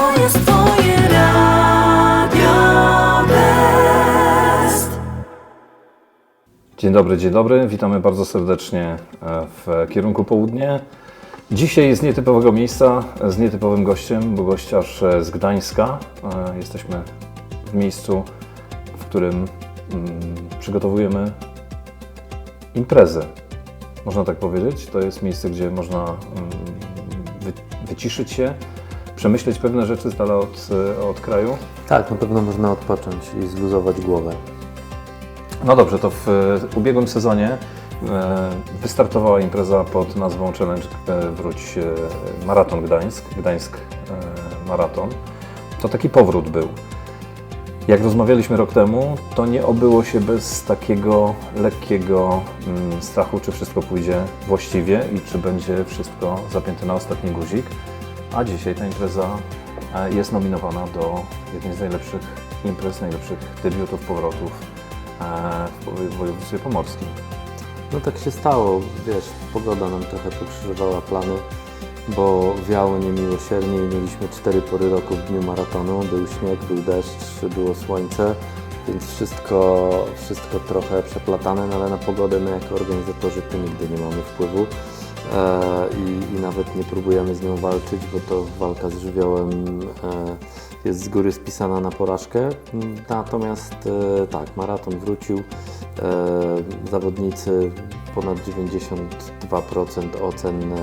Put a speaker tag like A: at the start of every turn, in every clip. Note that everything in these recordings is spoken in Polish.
A: To jest Twoje.
B: Dzień dobry, dzień dobry. Witamy bardzo serdecznie e, w kierunku południe. Dzisiaj z nietypowego miejsca, z nietypowym gościem, bo gość aż e, z Gdańska. E, Jesteśmy w miejscu, w którym mm, przygotowujemy imprezę. Można tak powiedzieć. To jest miejsce, gdzie można mm, wy, wyciszyć się, przemyśleć pewne rzeczy z dala od, e, od kraju.
C: Tak, na pewno można odpocząć i zluzować głowę.
B: No dobrze, to w e, ubiegłym sezonie e, wystartowała impreza pod nazwą Challenge Wróć Maraton Gdańsk, Gdańsk Maraton. To taki powrót był. Jak rozmawialiśmy rok temu, to nie obyło się bez takiego lekkiego mm, strachu, czy wszystko pójdzie właściwie i czy będzie wszystko zapięte na ostatni guzik. A dzisiaj ta impreza e, jest nominowana do jednej z najlepszych imprez, najlepszych debiutów, powrotów e, w województwie pomorskim.
C: No tak się stało, wiesz, pogoda nam trochę pokrzyżowała plany, bo wiało niemiłosiernie i mieliśmy cztery pory roku w dniu maratonu. Był śnieg, był deszcz, było słońce, więc wszystko, wszystko trochę przeplatane, no ale na pogodę my jako organizatorzy tu nigdy nie mamy wpływu. E, i, I nawet nie próbujemy z nią walczyć, bo to walka z żywiołem e, jest z góry spisana na porażkę. Natomiast e, tak, maraton wrócił. Zawodnicy ponad 92% ocen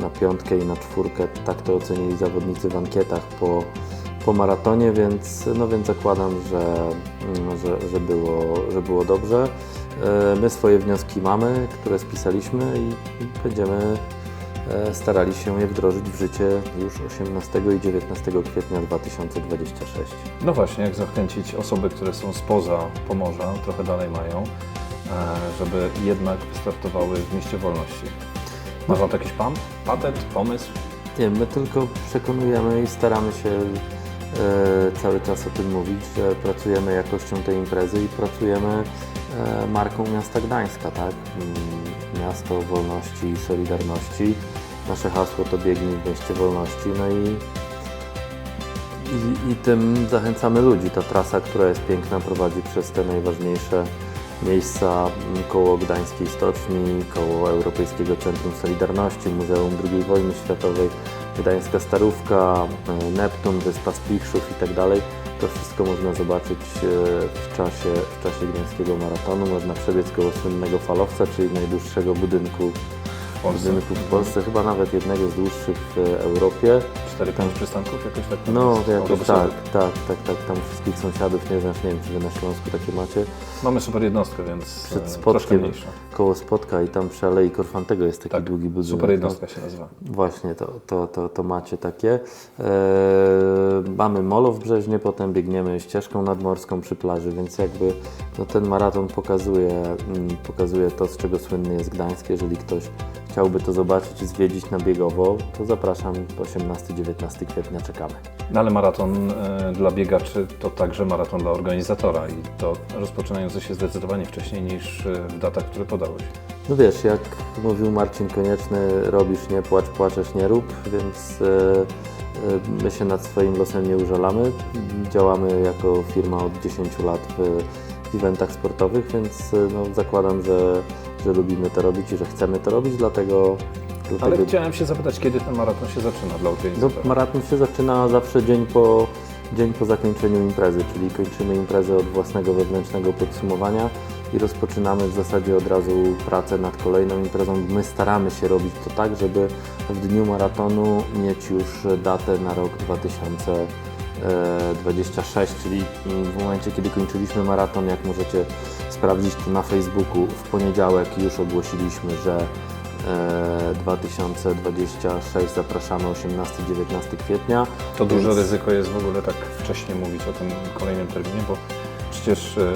C: na piątkę i na czwórkę. Tak to ocenili zawodnicy w ankietach po, po maratonie, więc, no więc zakładam, że, że, że, było, że było dobrze. E, My swoje wnioski mamy, które spisaliśmy i będziemy e, starali się je wdrożyć w życie już 18 i 19 kwietnia 2026.
B: No właśnie, jak zachęcić osoby, które są spoza Pomorza, trochę dalej mają, e, żeby jednak wystartowały w mieście wolności. Masz na to jakiś pan? Patent, pomysł?
C: Nie, my tylko przekonujemy i staramy się cały czas o tym mówić, że pracujemy jakością tej imprezy i pracujemy marką miasta Gdańska, tak? Mm, Miasto wolności i solidarności. Nasze hasło to biegnij w mieście wolności, no i, i, i tym zachęcamy ludzi. Ta trasa, która jest piękna, prowadzi przez te najważniejsze miejsca m, koło Gdańskiej Stoczni, koło Europejskiego Centrum Solidarności, Muzeum II Wojny Światowej, Gdańska Starówka, e, Neptun, Wyspa Spichrzów i tak. To wszystko można zobaczyć e, w czasie, w czasie Gdańskiego Maratonu. Można przebiec koło słynnego falowca, czyli najdłuższego budynku
B: W
C: budynku w Polsce, chyba nawet jednego z dłuższych w Europie.
B: Cztery, pięć przystanków? Jakoś tak?
C: No, jakoś tak, tak, tak, tak. Tam wszystkich sąsiadów, nie znasz, nie wiem, czy wy na Śląsku takie macie.
B: Mamy super jednostkę, więc
C: Przed
B: e, troszkę
C: spotkiem koło Spotka i tam przy Alei Korfantego jest taki
B: Tak,
C: długi budynek.
B: super
C: no.
B: jednostka się nazywa.
C: Właśnie, to, to, to, to macie takie. E, mamy molo w Brzeźnie, potem biegniemy ścieżką nadmorską przy plaży, więc jakby no, ten maraton pokazuje, mm, pokazuje to, z czego słynny jest Gdańsk. Jeżeli ktoś chciałby to zobaczyć i zwiedzić na biegowo, to zapraszam 18-19 kwietnia, czekamy.
B: No ale maraton e, dla biegaczy to także maraton dla organizatora i to rozpoczynający się zdecydowanie wcześniej niż e, w datach, które podałeś.
C: No wiesz, jak mówił Marcin Konieczny, robisz nie płacz, płaczesz nie rób, więc e, my się nad swoim losem nie użalamy. Działamy jako firma od 10 lat w, w eventach sportowych, więc no, zakładam, że, że lubimy to robić i że chcemy to robić, dlatego...
B: Ale chciałem się zapytać, kiedy ten maraton się zaczyna dla
C: no,
B: organizatora?
C: maraton się zaczyna zawsze dzień po, dzień po zakończeniu imprezy, czyli kończymy imprezę od własnego wewnętrznego podsumowania i rozpoczynamy w zasadzie od razu pracę nad kolejną imprezą. My staramy się robić to tak, żeby w dniu maratonu mieć już datę na rok 2026, czyli w momencie, kiedy kończyliśmy maraton, jak możecie sprawdzić to na Facebooku, w poniedziałek już ogłosiliśmy, że e, 2026 zapraszamy 18-19 kwietnia.
B: To duże
C: Więc-
B: ryzyko jest w ogóle tak wcześnie mówić o tym kolejnym terminie, bo przecież e,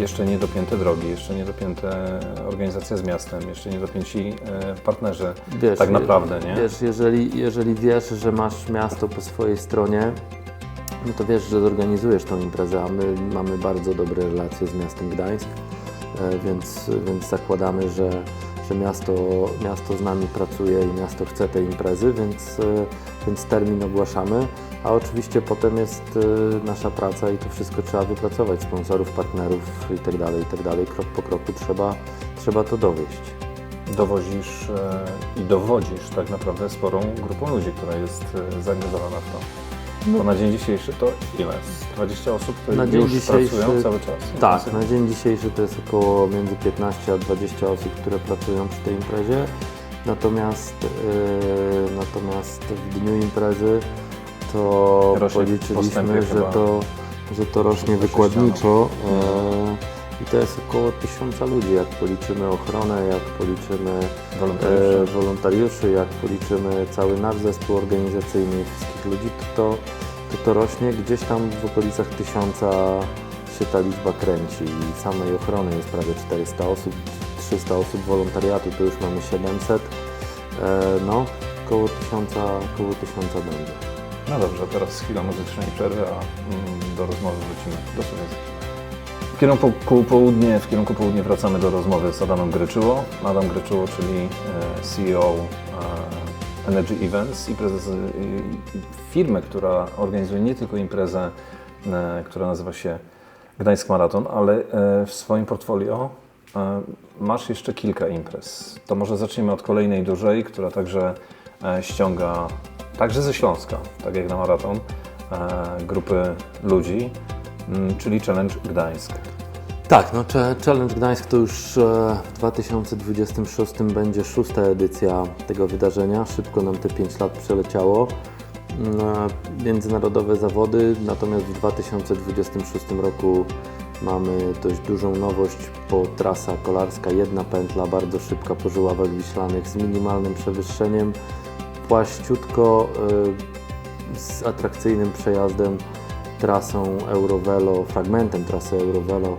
B: jeszcze nie dopięte drogi, jeszcze nie dopięte organizacja z miastem, jeszcze nie dopięci e, partnerzy
C: Wiesz,
B: tak naprawdę, nie?
C: Wiesz, jeżeli, jeżeli wiesz, że masz miasto po swojej stronie, no to wiesz, że zorganizujesz tą imprezę, a my mamy bardzo dobre relacje z miastem Gdańsk, e, więc, więc zakładamy, że, że miasto, miasto z nami pracuje i miasto chce tej imprezy, więc, e, więc termin ogłaszamy, a oczywiście potem jest y, nasza praca i to wszystko trzeba wypracować, sponsorów, partnerów i tak dalej, i tak. Krok po kroku trzeba, trzeba to dowieść.
B: Dowozisz e, i dowodzisz tak naprawdę sporą grupą ludzi, która jest e, zaangażowana w to. Bo na dzień dzisiejszy to ile? Z 20 osób, które
C: Na dzień
B: już
C: dzisiejszy-
B: pracują cały czas?
C: Tak, na dzień dzisiejszy to jest około między 15 a 20 osób, które pracują przy tej imprezie. Natomiast, yy, natomiast w dniu imprezy to
B: Rośnie
C: policzyliśmy, że to, że to rośnie wykładniczo. Yy, I to jest około tysiąca ludzi, jak policzymy ochronę, jak policzymy
B: Wolontariusze.
C: e, wolontariuszy, jak policzymy cały nasz zespół organizacyjny wszystkich ludzi, to to, to to rośnie gdzieś tam w okolicach tysiąca się ta liczba kręci i samej ochrony jest prawie 400 osób, 300 osób wolontariatu to już mamy 700, e, no około tysiąca, około tysiąca będzie.
B: No dobrze, teraz chwila muzycznej przerwy, a mm, do rozmowy wrócimy za chwilę. W kierunku południe, w kierunku południe wracamy do rozmowy z Adamem Gryczyło. Adam Gryczyło, czyli e, CEO e, Energy Events i prezes firmy, która organizuje nie tylko imprezę, e, która nazywa się Gdańsk Maraton, ale w swoim portfolio masz jeszcze kilka imprez. To może zaczniemy od kolejnej dużej, która także ściąga, także ze Śląska, tak jak na maraton, grupy ludzi, czyli Challenge Gdańsk.
C: Tak, no Challenge Gdańsk to już e, w 2026 będzie szósta edycja tego wydarzenia. Szybko nam te 5 lat przeleciało. Mm, e, Międzynarodowe zawody, natomiast w 2026 roku mamy dość dużą nowość, bo trasa kolarska, jedna pętla, bardzo szybka po Żyławach Wiślanych z minimalnym przewyższeniem, płaściutko e, z atrakcyjnym przejazdem trasą Eurovelo, fragmentem trasy Eurovelo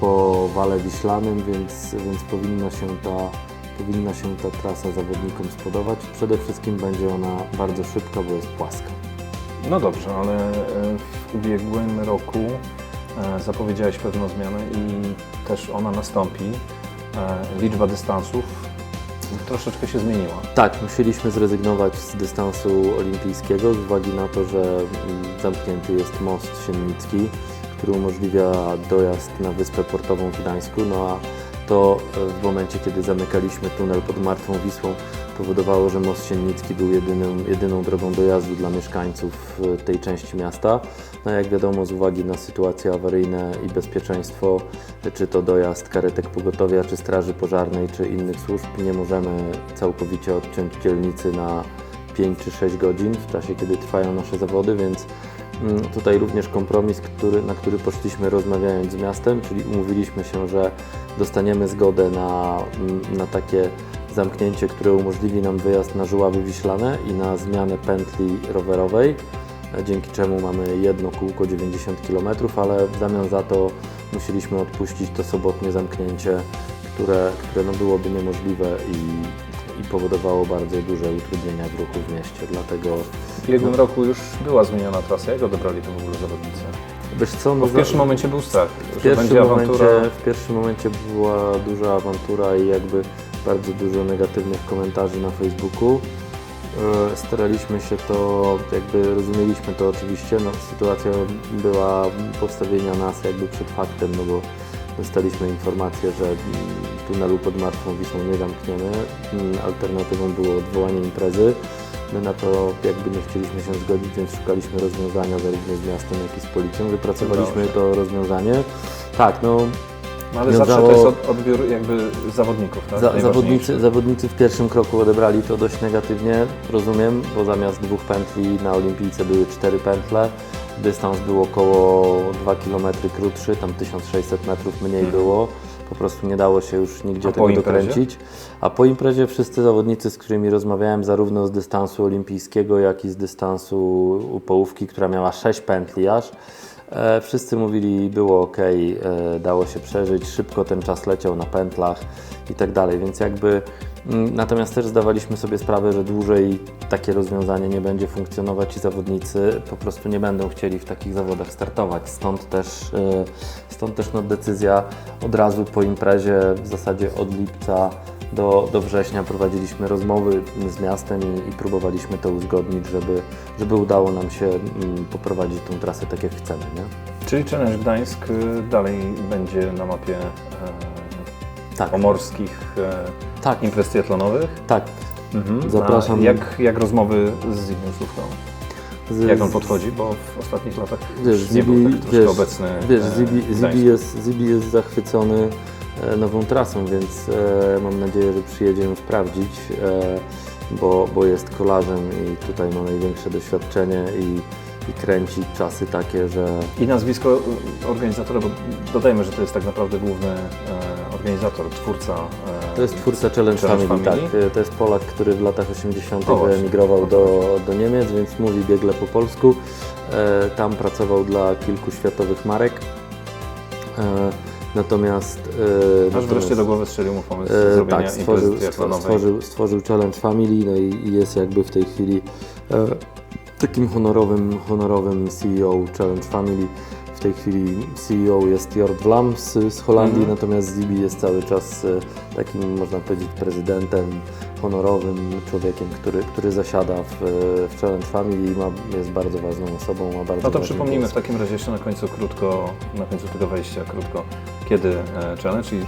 C: po Wale Wiślanym, więc, więc powinna, się ta, powinna się ta trasa zawodnikom spodobać. Przede wszystkim będzie ona bardzo szybka, bo jest płaska.
B: No dobrze, ale e, w ubiegłym roku e, zapowiedziałeś pewną zmianę i też ona nastąpi. E, Liczba dystansów troszeczkę się zmieniła.
C: Tak, musieliśmy zrezygnować z dystansu olimpijskiego z uwagi na to, że mm, zamknięty jest most Siennicki, który umożliwia dojazd na Wyspę Portową w Gdańsku, no a to e, w momencie, kiedy zamykaliśmy tunel pod Martwą Wisłą, powodowało, że most Siennicki był jedyną, jedyną drogą dojazdu dla mieszkańców e, tej części miasta. No jak wiadomo, z uwagi na sytuacje awaryjne i bezpieczeństwo, czy to dojazd karetek pogotowia, czy straży pożarnej, czy innych służb, nie możemy całkowicie odciąć dzielnicy na 5 czy 6 godzin w czasie, kiedy trwają nasze zawody, więc mm, tutaj również kompromis, który, na który poszliśmy rozmawiając z miastem, czyli umówiliśmy się, że dostaniemy zgodę na, mm, na takie zamknięcie, które umożliwi nam wyjazd na Żuławy Wiślane i na zmianę pętli rowerowej, dzięki czemu mamy jedno kółko 90 km, ale w zamian za to musieliśmy odpuścić to sobotnie zamknięcie, które, które no byłoby niemożliwe i, i powodowało bardzo duże utrudnienia w ruchu w mieście. Dlatego
B: W ubiegłym roku już była zmieniona trasa. Jak odebrali to w ogóle zawodnicy?
C: wiesz co, no
B: w pierwszym momencie był strach,
C: w pierwszym, momencie, w pierwszym momencie była duża awantura i jakby bardzo dużo negatywnych komentarzy na Facebooku. E, Staraliśmy się to, jakby rozumieliśmy to oczywiście, no, sytuacja była postawienia nas jakby przed faktem, no bo dostaliśmy informację, że mm, tunelu pod Martwą Wisłą nie zamkniemy. Mm, Alternatywą było odwołanie imprezy. My na to jakby nie chcieliśmy się zgodzić, więc szukaliśmy rozwiązania zarówno z miastem, jak i z policją. Wypracowaliśmy to rozwiązanie. Tak, no
B: No, ale zawsze to jest od, odbiór jakby zawodników, tak?
C: za, zawodnicy, zawodnicy w pierwszym kroku odebrali to dość negatywnie, rozumiem, bo zamiast dwóch pętli na olimpijce były cztery pętle. Dystans był około 2 km krótszy, tam 1600 metrów mniej było. Po prostu nie dało się już nigdzie
B: A
C: tego dokręcić. A po imprezie wszyscy zawodnicy, z którymi rozmawiałem, zarówno z dystansu olimpijskiego, jak i z dystansu u połówki, która miała 6 pętli aż, E, Wszyscy mówili, było ok, e, dało się przeżyć, szybko ten czas leciał na pętlach i tak dalej, więc jakby mm, natomiast też zdawaliśmy sobie sprawę, że dłużej takie rozwiązanie nie będzie funkcjonować i zawodnicy po prostu nie będą chcieli w takich zawodach startować. Stąd też, e, stąd też no, decyzja od razu po imprezie, w zasadzie od lipca do, do września prowadziliśmy rozmowy z miastem i, i próbowaliśmy to uzgodnić, żeby, żeby udało nam się mm, poprowadzić tą trasę tak jak chcemy. Nie?
B: Czyli Challenge Gdańsk y, dalej będzie na mapie e,
C: Tak,
B: pomorskich e,
C: tak,
B: imprez triatlonowych.
C: tak.
B: Mhm.
C: Zapraszam.
B: A jak, jak rozmowy z Zbigniewem Słówką?
C: Z-
B: Jak on podchodzi? Bo w ostatnich latach
C: Wiesz,
B: nie
C: Zibi,
B: był tak troszkę
C: wiesz,
B: obecny
C: Wiesz,
B: e,
C: Zibi, Zibi, jest, Zibi jest zachwycony nową trasą, więc e, mam nadzieję, że przyjedzie ją sprawdzić, e, bo, bo jest kolarzem i tutaj ma największe doświadczenie i, i kręci czasy takie, że
B: I nazwisko organizatora, bo dodajmy, że to jest tak naprawdę główny e, organizator, twórca. e,
C: to jest twórca Challenge,
B: Challenge
C: Family,
B: Family?
C: tak. E, To jest Polak, który w latach 80.
B: O, właśnie.
C: emigrował do, do Niemiec, więc mówi biegle po polsku. E, Tam pracował dla kilku światowych marek. E, Natomiast, e,
B: Aż
C: natomiast-
B: wreszcie do głowy strzelił mu pomysł
C: E,
B: zrobienia
C: tak, stworzył, stworzył, stworzył Challenge Family no i, i jest jakby w tej chwili e, takim honorowym, honorowym CEO Challenge Family. W tej chwili CEO jest Jord Vlam z, z Holandii,
B: Mhm.
C: natomiast Zibi jest cały czas e, takim, można powiedzieć, prezydentem honorowym, człowiekiem, który, który zasiada w, w Challenge Family i ma, jest bardzo ważną osobą. Ma bardzo
B: No to przypomnijmy
C: głos.
B: w takim razie jeszcze na końcu krótko, na końcu tego wejścia krótko, kiedy e, challenge i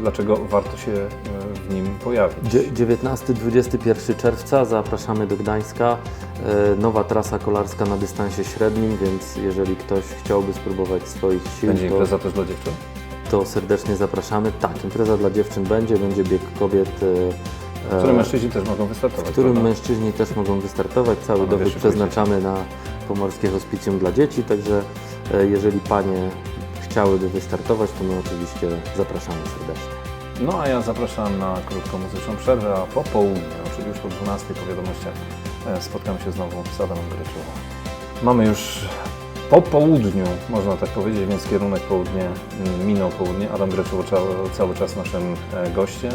B: dlaczego warto się e, w nim pojawić.
C: Dzie- 19-21 czerwca zapraszamy do Gdańska. E, Nowa trasa kolarska na dystansie średnim, więc jeżeli ktoś chciałby spróbować swoich sił,
B: Będzie
C: to,
B: impreza też dla dziewczyn?
C: to serdecznie zapraszamy. Tak, impreza dla dziewczyn będzie, będzie bieg kobiet.
B: W którym mężczyźni też mogą wystartować,
C: w którym
B: prawda?
C: mężczyźni też mogą wystartować. Cały
B: Panowie szykujcie
C: przeznaczamy na Pomorskie Hospicjum dla Dzieci, także e, jeżeli panie chciałyby wystartować, to my oczywiście zapraszamy serdecznie.
B: No a ja zapraszam na krótką muzyczną przerwę, a po południu, czyli już po 12 po wiadomościach, e, spotkam się znowu z Adamem Gryczową. Mamy już po południu, można tak powiedzieć, więc kierunek południe mm, minął południe. Adam Gryczowo ca- cały czas naszym e, gościem,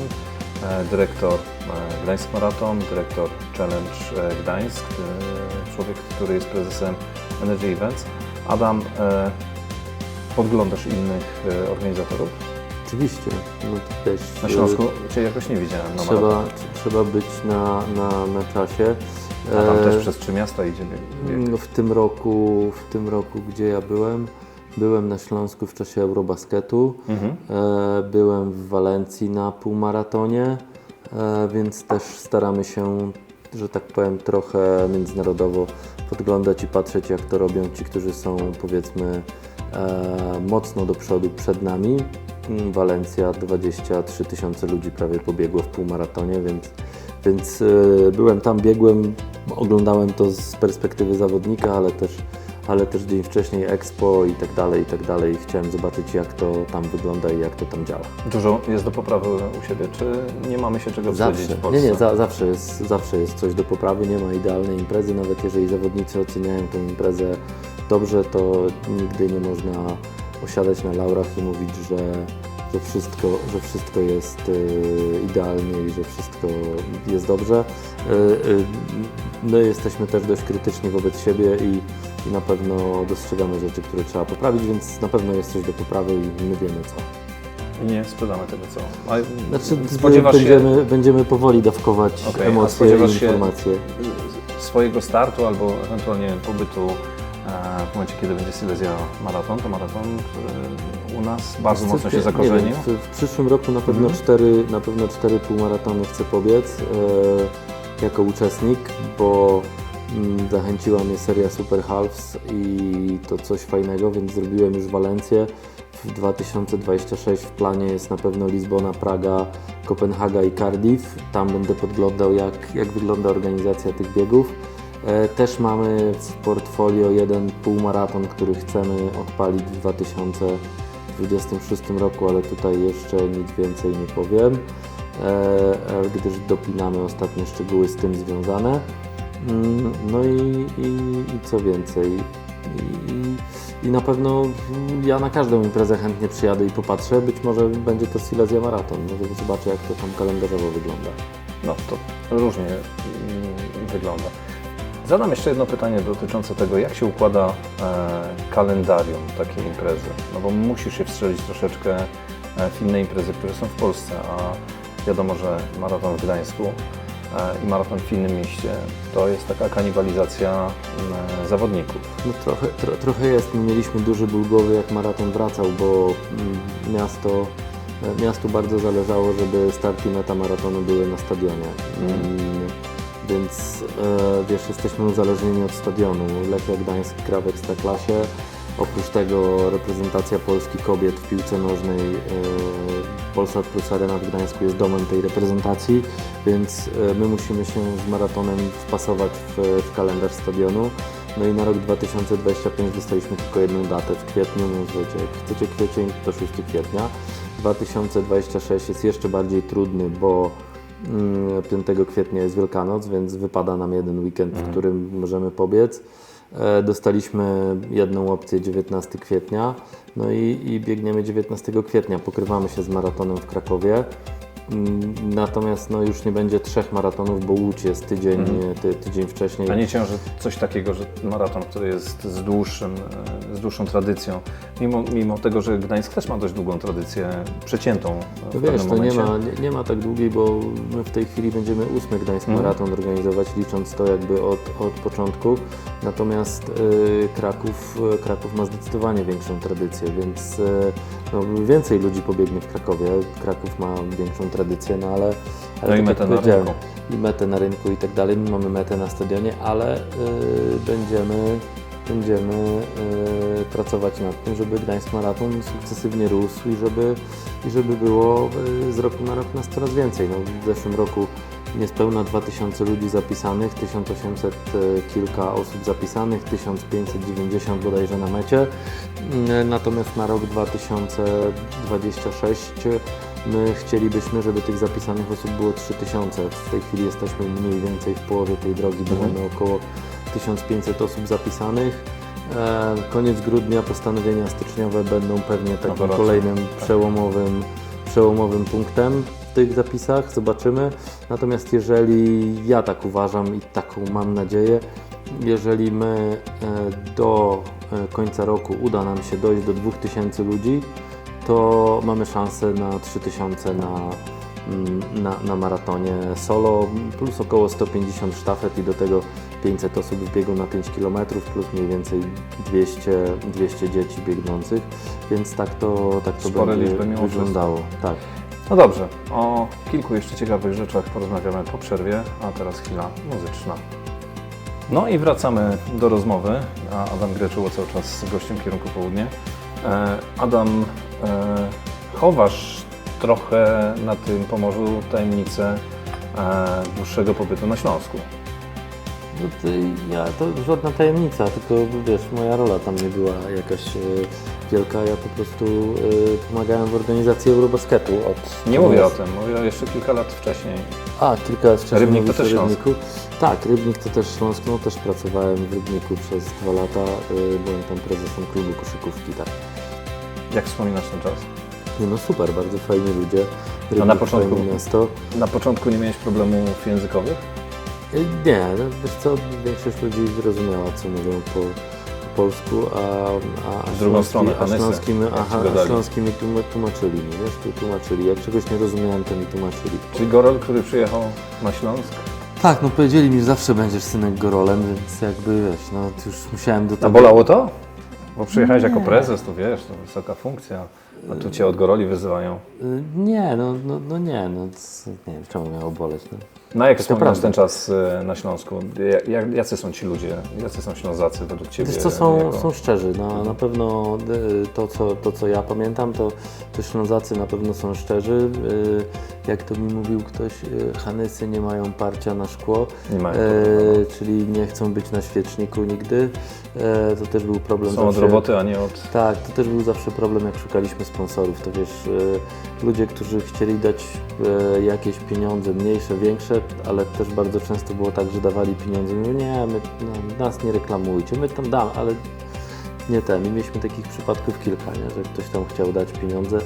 B: dyrektor e, Gdańsk Marathon, dyrektor Challenge e, Gdańsk, e, człowiek, który jest prezesem Energy Events. Adam, e, podglądasz innych e, organizatorów?
C: Oczywiście, no to też,
B: Na
C: e,
B: Śląsku Cię jakoś nie widziałem na
C: Trzeba, trzeba być na, na, na czasie.
B: A tam
C: E,
B: też przez trzy miasta idzie bieg. bieg.
C: no, w tym roku, w tym roku, gdzie ja byłem, byłem na Śląsku w czasie Eurobasketu,
B: Mhm.
C: e, byłem w Walencji na półmaratonie, e, więc też staramy się, że tak powiem, trochę międzynarodowo podglądać i patrzeć, jak to robią ci, którzy są powiedzmy e, mocno do przodu przed nami. Mm, Walencja 23 tysiące ludzi prawie pobiegło w półmaratonie, więc, więc byłem tam, biegłem, oglądałem to z perspektywy zawodnika, ale też, ale też dzień wcześniej Expo i tak dalej, i tak dalej. Chciałem zobaczyć, jak to tam wygląda i jak to tam działa.
B: Dużo jest do poprawy u siebie, czy nie mamy się czego wstydzić
C: Zawsze,
B: w Polsce?
C: nie, nie, za, zawsze, jest, zawsze jest coś do poprawy, nie ma idealnej imprezy, nawet jeżeli zawodnicy oceniają tę imprezę dobrze, to nigdy nie można osiadać na laurach i mówić, że, że, wszystko, że wszystko jest y, idealnie i że wszystko jest dobrze. Y, y, my jesteśmy też dość krytyczni wobec siebie i, i na pewno dostrzegamy rzeczy, które trzeba poprawić, więc na pewno jest coś do poprawy i my wiemy co.
B: Nie sprzedamy tego co. A
C: Znaczy,
B: spodziewasz się
C: będziemy, będziemy powoli dawkować
B: a
C: emocje i informacje.
B: swojego startu albo ewentualnie pobytu e, w momencie, kiedy będzie Silesia Maraton, to maraton, który u nas bardzo
C: Wiesz
B: mocno się
C: nie
B: zakorzenił.
C: wiem, W, przyszłym roku na pewno,
B: Mhm.
C: cztery, na pewno cztery półmaratony chcę pobiec e, jako uczestnik, bo mm, zachęciła mnie seria Super Halves i to coś fajnego, więc zrobiłem już Walencję. W 2026 w planie jest na pewno Lizbona, Praga, Kopenhaga i Cardiff. Tam będę podglądał, jak, jak wygląda organizacja tych biegów. E, Też mamy w portfolio jeden półmaraton, który chcemy odpalić w 2026 roku, ale tutaj jeszcze nic więcej nie powiem, e, e, gdyż dopinamy ostatnie szczegóły z tym związane. Mm, No i, i, i co więcej. I, i, na pewno ja na każdą imprezę chętnie przyjadę i popatrzę. Być może będzie to Silesia Maraton. Może zobaczę, jak to tam kalendarzowo wygląda.
B: No to różnie mm, wygląda. Zadam jeszcze jedno pytanie dotyczące tego, jak się układa e, kalendarium takiej imprezy. No bo musisz się wstrzelić troszeczkę e, w inne imprezy, które są w Polsce, a wiadomo, że maraton w Gdańsku e, i maraton w innym mieście to jest taka kanibalizacja zawodników.
C: No trochę, tro, trochę jest. My mieliśmy duży ból głowy, jak maraton wracał, bo mm, miasto, e, miastu bardzo zależało, żeby start i meta maratonu były na stadionie. Mm, Więc e, wiesz, jesteśmy uzależnieni od stadionu. Lechia Gdańsk gra w Ekstraklasie. Oprócz tego reprezentacja Polski kobiet w piłce nożnej e, Polsat Plus Arena w Gdańsku jest domem tej reprezentacji, więc e, my musimy się z maratonem wpasować w, w kalendarz stadionu. No i na rok 2025 dostaliśmy tylko jedną datę w kwietniu, więc wiecie, jak chcecie kwiecień, to 6 kwietnia. 2026 jest jeszcze bardziej trudny, bo 5 kwietnia jest Wielkanoc, więc wypada nam jeden weekend, w którym możemy pobiec. E, Dostaliśmy jedną opcję 19 kwietnia, no i, i biegniemy 19 kwietnia. Pokrywamy się z maratonem w Krakowie. Mm, Natomiast no, już nie będzie trzech maratonów, bo Łódź jest tydzień, ty, tydzień wcześniej.
B: A nie ciąży coś takiego, że maraton, który jest z, dłuższym, e, z dłuższą tradycją, mimo, mimo tego, że Gdańsk też ma dość długą tradycję przeciętą e, w
C: No wiesz,
B: pewnym
C: to nie
B: momencie.
C: ma, nie, nie ma tak długiej, bo my w tej chwili będziemy ósmy Gdańsk
B: Mhm.
C: Maraton organizować, licząc to jakby od, od początku. Natomiast y, Kraków, Kraków ma zdecydowanie większą tradycję, więc y, no, więcej ludzi pobiegnie w Krakowie. Kraków ma większą tradycję, no ale, ale
B: No i
C: tak
B: metę na rynku.
C: I metę na rynku i tak dalej. My mamy metę na stadionie, ale y, będziemy będziemy y, pracować nad tym, żeby Gdańsk Maraton sukcesywnie rósł i żeby, i żeby było y, z roku na rok nas coraz więcej. No, w zeszłym roku niespełna 2000 ludzi zapisanych, 1800 y, kilka osób zapisanych, 1590 bodajże na mecie. Y, Natomiast na rok 2026 my chcielibyśmy, żeby tych zapisanych osób było 3000. W tej chwili jesteśmy mniej więcej w połowie tej drogi, bo
B: Mhm.
C: mamy około 1500 osób zapisanych. E, Koniec grudnia postanowienia styczniowe będą pewnie takim kolejnym
B: tak.
C: przełomowym, przełomowym punktem tych zapisach. Zobaczymy. Natomiast jeżeli ja tak uważam i taką mam nadzieję, jeżeli my e, do e, końca roku uda nam się dojść do 2000 ludzi, to mamy szansę na 3000 na, mm, na, na maratonie solo, plus około 150 sztafet i do tego 500 osób w biegu na 5 km, plus mniej więcej 200, 200 dzieci biegnących, więc tak to, tak to
B: Spore
C: będzie wyglądało. Tak.
B: No dobrze, o kilku jeszcze ciekawych rzeczach porozmawiamy po przerwie, a teraz chwila muzyczna. No i wracamy do rozmowy, a Adam Greczuło cały czas z gościem kierunku południe. E, Adam, e, chowasz trochę na tym Pomorzu tajemnicę e, dłuższego pobytu na Śląsku.
C: No to ja, to żadna tajemnica, tylko wiesz, moja rola tam nie była jakaś e, wielka, ja po prostu e, pomagałem w organizacji Eurobasketu od...
B: Nie mówię o tym, mówię jeszcze kilka lat wcześniej.
C: A, kilka lat wcześniej
B: Rybnik to też Śląsk.
C: Rybniku. Tak, Rybnik to też Śląsk, no też pracowałem w Rybniku przez dwa lata, y, byłem tam prezesem klubu koszykówki, tak.
B: Jak wspominasz ten czas?
C: Nie, no super, bardzo fajni ludzie, Rybnik
B: na początku-
C: fajne miasto.
B: Na początku nie miałeś problemów językowych?
C: Y, Nie, no, wiesz co, większość ludzi zrozumiała, co mówią po, po polsku, a, a, a
B: W drugą stronę,
C: a
B: ci
C: aha, a mi tłum- tłumaczyli, mi, wiesz, tu tłumaczyli. Jak czegoś nie rozumiałem, to mi tłumaczyli.
B: Czyli Gorol, który przyjechał na Śląsk,
C: Tak, no powiedzieli mi, że zawsze będziesz synek Gorolem, więc jakby wiesz, no to już musiałem do
B: A
C: tego...
B: bolało to? Bo przyjechałeś jako prezes, to wiesz, to wysoka funkcja, a tu cię od goroli wyzywają.
C: Y, Nie, no, no, no nie, no c- nie wiem, czemu miało boleć. No.
B: No jak wspominasz ten czas e, na Śląsku? Jacy są ci ludzie? Jacy są Ślązacy według Ciebie?
C: Wiesz co, są,
B: jako-
C: są szczerzy, na, na pewno y, to co, to, co ja pamiętam, to, to Ślązacy na pewno są szczerzy. Y, Jak to mi mówił ktoś, y, Hanysy nie mają parcia na szkło,
B: Nie mają
C: y, czyli nie chcą być na świeczniku nigdy. Y, To też był problem
B: Są od
C: zawsze-
B: roboty, a nie od...
C: Tak, to też był zawsze problem, jak szukaliśmy sponsorów. To wiesz, e, ludzie, którzy chcieli dać e, jakieś pieniądze, mniejsze, większe, ale też bardzo często było tak, że dawali pieniądze. Mówią, nie, my, no, nas nie reklamujcie, my tam damy, ale nie ten. I mieliśmy takich przypadków kilka, nie? że ktoś tam chciał dać pieniądze,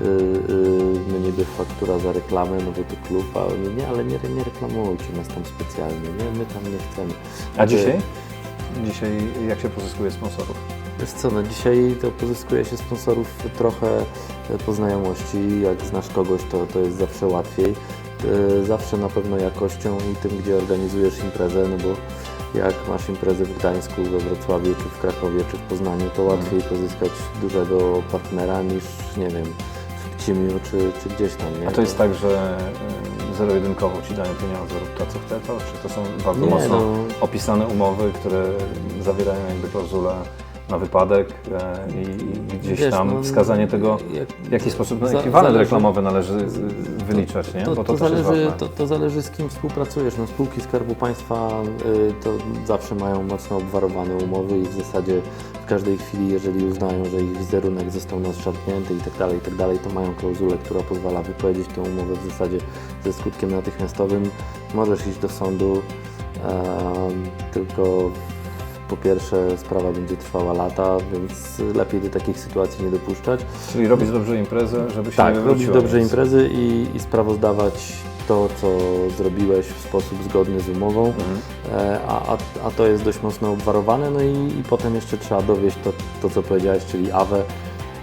C: yy, yy, no niby faktura za reklamę, no to klub, a oni nie, ale nie, nie reklamujcie nas tam specjalnie, nie? my tam nie chcemy.
B: A dzisiaj? Dzisiaj jak się pozyskuje sponsorów?
C: Wiesz co, no dzisiaj to pozyskuje się sponsorów trochę e, po znajomości. Jak znasz kogoś, to, to jest zawsze łatwiej. E, Zawsze na pewno jakością i tym, gdzie organizujesz imprezę, no bo jak masz imprezę w Gdańsku, we Wrocławiu, czy w Krakowie, czy w Poznaniu, to łatwiej pozyskać dużego partnera niż, nie wiem, czy, czy gdzieś tam, nie?
B: A to jest tak, że y, zero-jedynkowo ci dają pieniądze, rób to co chce, to, czy to są bardzo
C: Nie,
B: mocno
C: no.
B: opisane umowy, które zawierają jakby klauzulę na wypadek e, i, i gdzieś
C: Wiesz,
B: tam
C: no,
B: wskazanie tego,
C: jak-
B: w jaki sposób no, ekwiwalent reklamowy należy y, wyliczać, nie?
C: To,
B: Bo
C: to,
B: to,
C: zależy, to, to zależy z kim współpracujesz. No, spółki Skarbu Państwa y, to zawsze mają mocno obwarowane umowy i w zasadzie w każdej chwili, jeżeli uznają, że ich wizerunek został naszczarpnięty i tak dalej, i tak dalej, to mają klauzulę, która pozwala wypowiedzieć tę umowę w zasadzie ze skutkiem natychmiastowym. Możesz iść do sądu, em, tylko po pierwsze sprawa będzie trwała lata, więc lepiej do takich sytuacji nie dopuszczać.
B: Czyli robić dobrze imprezę, żeby się
C: Tak,
B: nie
C: robić
B: wywróciło
C: dobrze
B: nic.
C: imprezy i, i sprawozdawać to, co zrobiłeś w sposób zgodny z umową,
B: Mhm.
C: e, a, a, a to jest dość mocno obwarowane, no i, i potem jeszcze trzeba dowieść to, to co powiedziałeś, czyli AWE,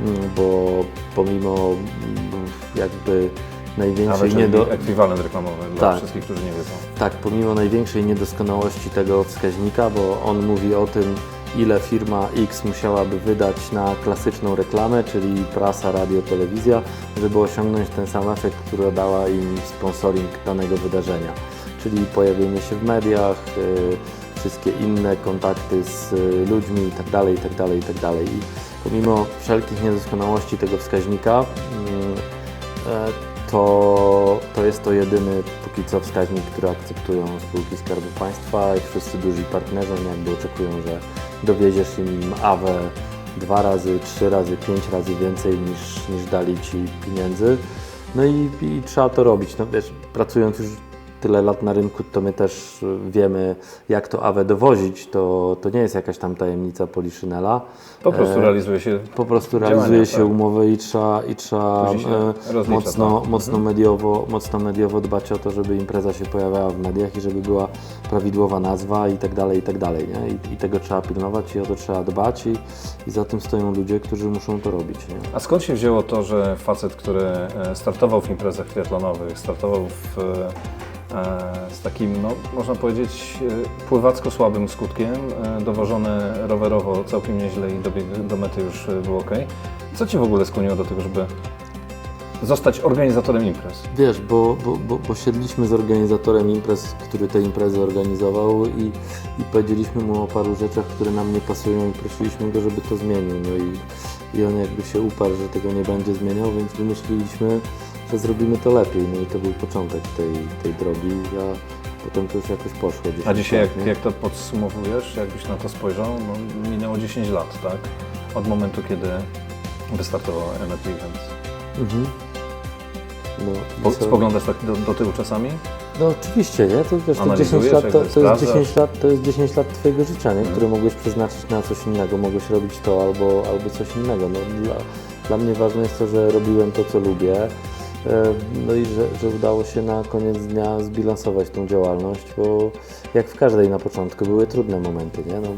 C: mm, bo pomimo mm, jakby największej nie
B: do... ekwiwalent reklamowy dla
C: Tak.
B: wszystkich, którzy nie wiedzą.
C: tak, pomimo największej niedoskonałości tego wskaźnika, bo on mówi o tym, ile firma X musiałaby wydać na klasyczną reklamę, czyli prasa, radio, telewizja, żeby osiągnąć ten sam efekt, który dała im sponsoring danego wydarzenia. Czyli pojawienie się w mediach, y, wszystkie inne kontakty z y, ludźmi itd., itd., itd. I pomimo wszelkich niedoskonałości tego wskaźnika, mm, e, to, to jest to jedyny póki co wskaźnik, który akceptują spółki Skarbu Państwa i wszyscy duzi partnerzy jakby oczekują, że dowieziesz im AWE dwa razy, trzy razy, pięć razy więcej niż, niż dali Ci pieniędzy. No i, i trzeba to robić. No wiesz, pracując już tyle lat na rynku, to my też y, wiemy, jak to AWE dowozić. To, to nie jest jakaś tam tajemnica Poliszynela.
B: Po prostu
C: E,
B: realizuje się
C: po prostu realizuje się
B: tak.
C: umowę i trzeba, i trzeba e, mocno,
B: to.
C: mocno, mediowo, mocno mediowo dbać o to, żeby impreza się pojawiała w mediach i żeby była prawidłowa nazwa i tak dalej, i tak dalej. Nie? I, I tego trzeba pilnować i o to trzeba dbać i, i za tym stoją ludzie, którzy muszą to robić. Nie?
B: A skąd się wzięło to, że facet, który e, startował w imprezach triatlonowych, startował w, z takim, no, można powiedzieć, e, pływacko słabym skutkiem, e, dowożony rowerowo całkiem nieźle i do mety już e, był ok. Co Ci w ogóle skłoniło do tego, żeby zostać organizatorem imprez?
C: Wiesz, bo, bo, bo, bo siedliśmy z organizatorem imprez, który te imprezy organizował i, i powiedzieliśmy mu o paru rzeczach, które nam nie pasują i prosiliśmy go, żeby to zmienił. No i, i on jakby się uparł, że tego nie będzie zmieniał, więc wymyśliliśmy, że zrobimy to lepiej. No i to był początek tej, tej drogi, a potem to już jakoś poszło.
B: A dzisiaj,
C: lat,
B: jak, jak to podsumowujesz, jakbyś na to spojrzał, no, minęło 10 lat, tak? Od momentu, kiedy wystartował MF Events.
C: Mhm. No,
B: Po,
C: co-
B: spoglądasz tak do, do tyłu czasami?
C: No oczywiście, nie? To, wiesz, to,
B: Analizujesz,
C: 10 lat, to, to, jest
B: sprawdzasz.
C: 10 lat, to jest 10 lat Twojego życia, nie?
B: Mhm.
C: które mogłeś przeznaczyć na coś innego. Mogłeś robić to albo, albo coś innego. No, dla, dla mnie ważne jest to, że robiłem to, co lubię. E, No i że, że udało się na koniec dnia zbilansować tą działalność, bo jak w każdej na początku były trudne momenty, nie? No,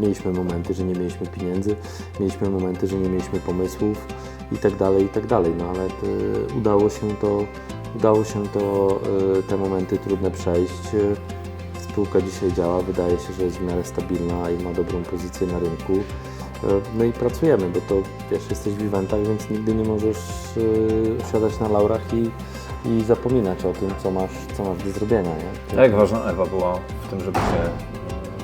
C: mieliśmy momenty, że nie mieliśmy pieniędzy, mieliśmy momenty, że nie mieliśmy pomysłów i tak dalej, i tak dalej, no ale e, udało się to, udało się to e, te momenty trudne przejść. Spółka dzisiaj działa, wydaje się, że jest w miarę stabilna i ma dobrą pozycję na rynku. E, No i pracujemy, bo to wiesz, jesteś w eventach, więc nigdy nie możesz e, siadać na laurach i, i zapominać o tym, co masz, co masz do zrobienia. Nie?
B: A jak ważna Ewa była w tym, żeby się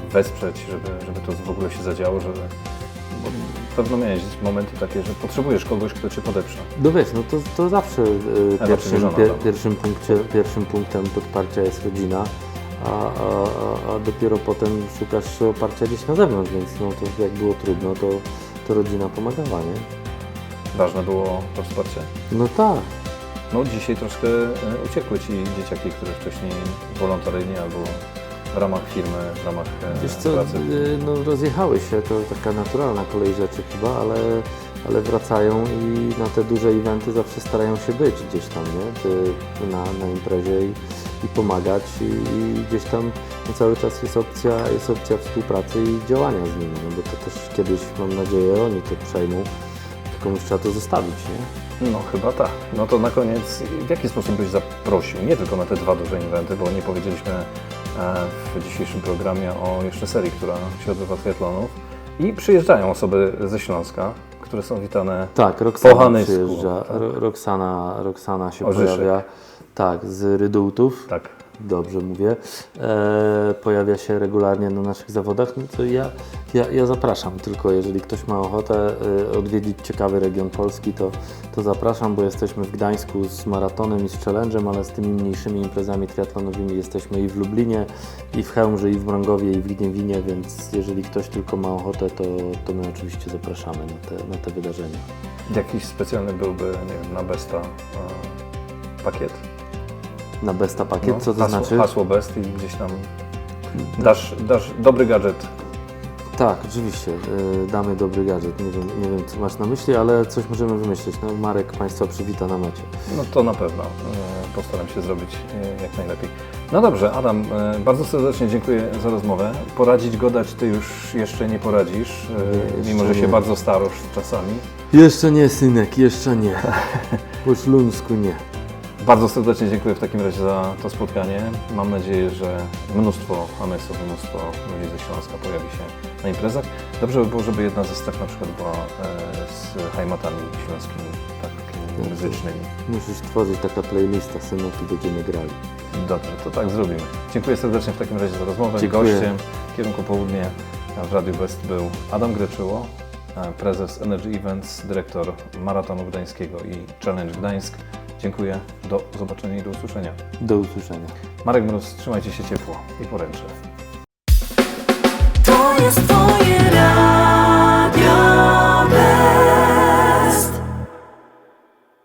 B: e, wesprzeć, żeby, żeby to w ogóle się zadziało, żeby... Bo pewno miałeś momenty takie, że potrzebujesz kogoś, kto Cię podeprze.
C: No wiesz, no to, to zawsze e, pierwszym,
B: żona,
C: pier, pierwszym, punkcie, pierwszym punktem podparcia jest rodzina, a, a, a, dopiero potem szukasz oparcia gdzieś na zewnątrz, więc no to jak było trudno, to, to rodzina pomagała, nie?
B: Ważne było to wsparcie.
C: No tak,
B: No dzisiaj troszkę e, uciekły Ci dzieciaki, które wcześniej wolontaryjnie albo w ramach firmy, w ramach e,
C: Wiesz co,
B: pracy.
C: y, no rozjechały się, to taka naturalna kolej rzeczy chyba, ale, ale wracają i na te duże eventy zawsze starają się być gdzieś tam, nie? Na, na imprezie i, i pomagać i, i gdzieś tam no, cały czas jest opcja, jest opcja współpracy i działania z nimi, no bo to też kiedyś mam nadzieję oni to przejmą, tylko już trzeba to zostawić, nie?
B: No chyba tak. No to na koniec, w jaki sposób byś zaprosił, nie tylko na te dwa duże eventy, bo nie powiedzieliśmy e, w dzisiejszym programie o jeszcze serii, która się odbywa triatlonów i przyjeżdżają osoby ze Śląska, które są witane
C: Tak, Roxana
B: Hanycku,
C: przyjeżdża,
B: tak.
C: Ro- Roxana, Roxana się
B: Orzyszek.
C: pojawia, tak, z Rydultów,
B: tak,
C: dobrze mówię, e, pojawia się regularnie na naszych zawodach, no to ja, ja, ja zapraszam, tylko jeżeli ktoś ma ochotę e, odwiedzić ciekawy region Polski, to, to zapraszam, bo jesteśmy w Gdańsku z maratonem i z challenge'em, ale z tymi mniejszymi imprezami triatlonowymi jesteśmy i w Lublinie, i w Chełmży, i w Mrągowie, i w Ligiewinie, więc jeżeli ktoś tylko ma ochotę, to, to my oczywiście zapraszamy na te, na te wydarzenia.
B: jakiś specjalny byłby, nie wiem, na Besta e, pakiet.
C: Na Besta Pakiet,
B: No,
C: co to
B: hasło,
C: znaczy?
B: Hasło Best i gdzieś tam dasz, dasz dobry gadżet.
C: Tak, oczywiście. y, Damy dobry gadżet. Nie wiem, nie wiem, co masz na myśli, ale coś możemy wymyślić. No, Marek Państwa przywita na mecie.
B: No to na pewno. E, Postaram się zrobić e, jak najlepiej. No dobrze, Adam, bardzo serdecznie dziękuję za rozmowę. Poradzić godać Ty już jeszcze nie poradzisz,
C: jeszcze
B: mimo że się
C: nie.
B: bardzo starosz czasami.
C: Jeszcze nie, synek, jeszcze nie. Po śląsku nie.
B: Bardzo serdecznie dziękuję w takim razie za to spotkanie. Mam nadzieję, że mnóstwo Hamesów, mnóstwo ludzi ze Śląska pojawi się na imprezach. Dobrze by było, żeby jedna ze stref na przykład była e, z hajmatami śląskimi, takimi muzycznymi.
C: Musisz tworzyć taka playlista, synek, i będziemy grali.
B: Dobrze, to tak zrobimy. Dziękuję serdecznie w takim razie za rozmowę.
C: Dziękuję.
B: Gościem kierunku południe w Radiu West był Adam Greczyło, e, prezes Energy Events, dyrektor Maratonu Gdańskiego i Challenge Gdańsk. Dziękuję, do zobaczenia i do usłyszenia.
C: Do usłyszenia.
B: Marek Mróz, trzymajcie się ciepło i poręcze.
A: To jest twoje